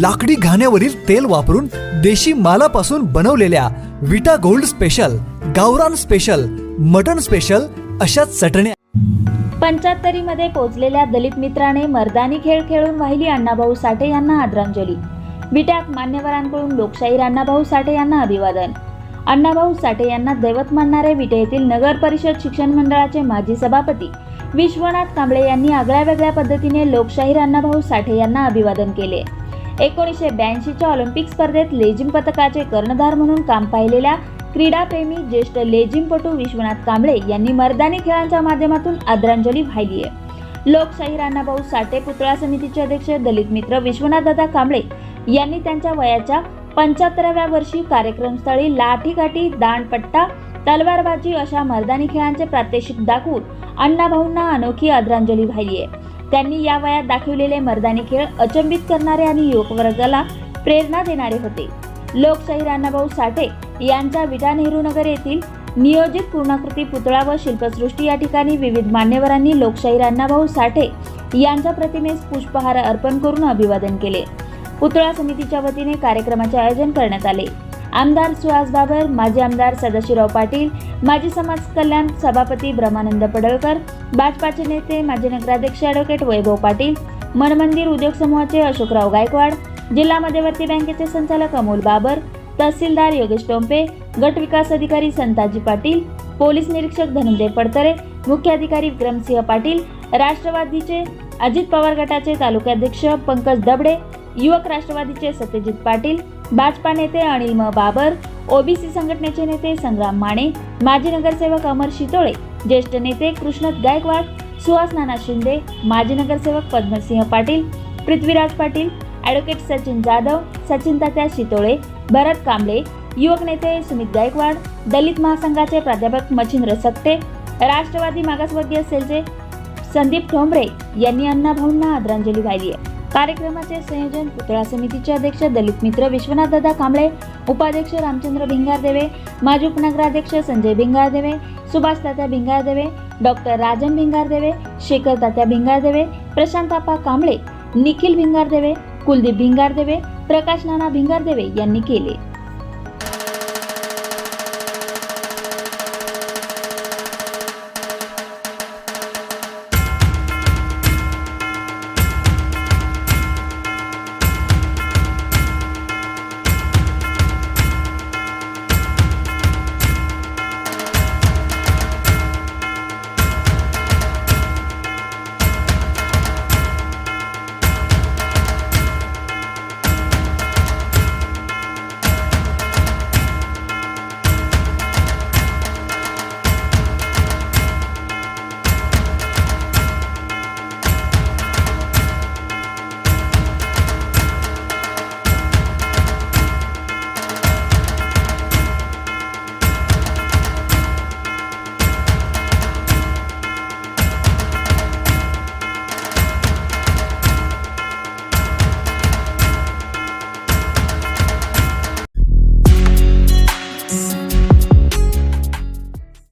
लाकडी घाण्यावरील तेल वापरून देशी मालापासून बनवलेल्या विटा गोल्ड स्पेशल गावरान स्पेशल मटन स्पेशल अशा चटण्या पंच्याहत्तरीमध्ये पोहोचलेल्या दलित मित्राने मर्दानी खेळ खेळून वाहिली अण्णाभाऊ साठे यांना आदरांजली. विट्यात मान्यवरांकडून लोकशाहीर अण्णाभाऊ साठे यांना अभिवादन. अण्णाभाऊ साठे यांना दैवत मानणारे विटे येथील नगर परिषद शिक्षण मंडळाचे माजी सभापती विश्वनाथ कांबळे यांनी आगळ्या वेगळ्या पद्धतीने लोकशाहीर अण्णाभाऊ साठे यांना अभिवादन केले. एकोणीसशे ब्याऐंशीच्या ऑलिम्पिक स्पर्धेत लेझिम पथकाचे कर्णधार म्हणून काम पाहिलेल्या क्रीडाप्रेमी ज्येष्ठ लेझिमपटू विश्वनाथ कांबळे यांनी मर्दानी खेळांच्या माध्यमातून आदरांजली वाहिली आहे. लोकशाही राणाभाऊ साठे पुतळा समितीचे अध्यक्ष दलित मित्र विश्वनाथदादा कांबळे यांनी त्यांच्या वयाच्या पंच्याहत्तराव्या वर्षी कार्यक्रमस्थळी लाठीकाठी दांडपट्टा तलवारबाजी अशा मर्दानी खेळांचे प्रात्यक्षिक दाखवून अण्णाभाऊंना अनोखी आदरांजली वाहिली आहे. त्यांनी या वयात दाखविलेले मर्दानी खेळ अचंबित करणारे आणि युवकवर्गाला प्रेरणा देणारे होते. लोकशाहीर अण्णाभाऊ साठे यांच्या विटा नेहरू नगर येथील नियोजित पूर्णाकृती पुतळा व शिल्पसृष्टी या ठिकाणी विविध मान्यवरांनी लोकशाहीर अण्णाभाऊ साठे यांच्या प्रतिमेस पुष्पहार अर्पण करून अभिवादन केले. पुतळा समितीच्या वतीने कार्यक्रमाचे आयोजन करण्यात आले. आमदार सुहास बाबर माजी आमदार सदाशिवराव पाटील माजी समाज कल्याण सभापती ब्रह्मानंद पडळकर भाजपाचे नेते माजी नगराध्यक्ष ॲडव्होकेट वैभव पाटील मनमंदिर उद्योग समूहाचे अशोकराव गायकवाड जिल्हा मध्यवर्ती बँकेचे संचालक अमोल बाबर तहसीलदार योगेश टोंपे गट विकास अधिकारी संताजी पाटील पोलीस निरीक्षक धनंजय पडतरे मुख्य अधिकारी विक्रमसिंह पाटील राष्ट्रवादीचे अजित पवार गटाचे तालुकाध्यक्ष पंकज दबडे युवक राष्ट्रवादीचे सत्यजित पाटील भाजपा नेते अनिल म. बाबर ओबीसी संघटनेचे नेते संग्राम माने माजी नगरसेवक अमर शितोळे ज्येष्ठ नेते कृष्णत गायकवाड सुहास नाना शिंदे माजी नगरसेवक पद्मसिंह पाटील पृथ्वीराज पाटील ॲडव्होकेट सचिन जाधव सचिन तात्या शितोळे भरत कांबळे युवक नेते सुमित गायकवाड दलित महासंघाचे प्राध्यापक मच्छिंद्र सक्ते राष्ट्रवादी मागासवर्गीय सेलचे संदीप ठोंबरे यांनी अण्णाभाऊंना आदरांजली वाहिली आहे. कार्यक्रमाचे संयोजन पुतळा समितीचे अध्यक्ष दलित मित्र विश्वनाथ दादा कांबळे उपाध्यक्ष रामचंद्र भिंगारदेवे माजी उपनगराध्यक्ष संजय भिंगारदेवे सुभाष तात्या भिंगारदेवे डॉक्टर राजन भिंगारदेवे शेखर तात्या भिंगारदेवे प्रशांतापा कांबळे निखिल भिंगारदेवे कुलदीप भिंगारदेवे प्रकाश नाना भिंगारदेवे यांनी केले.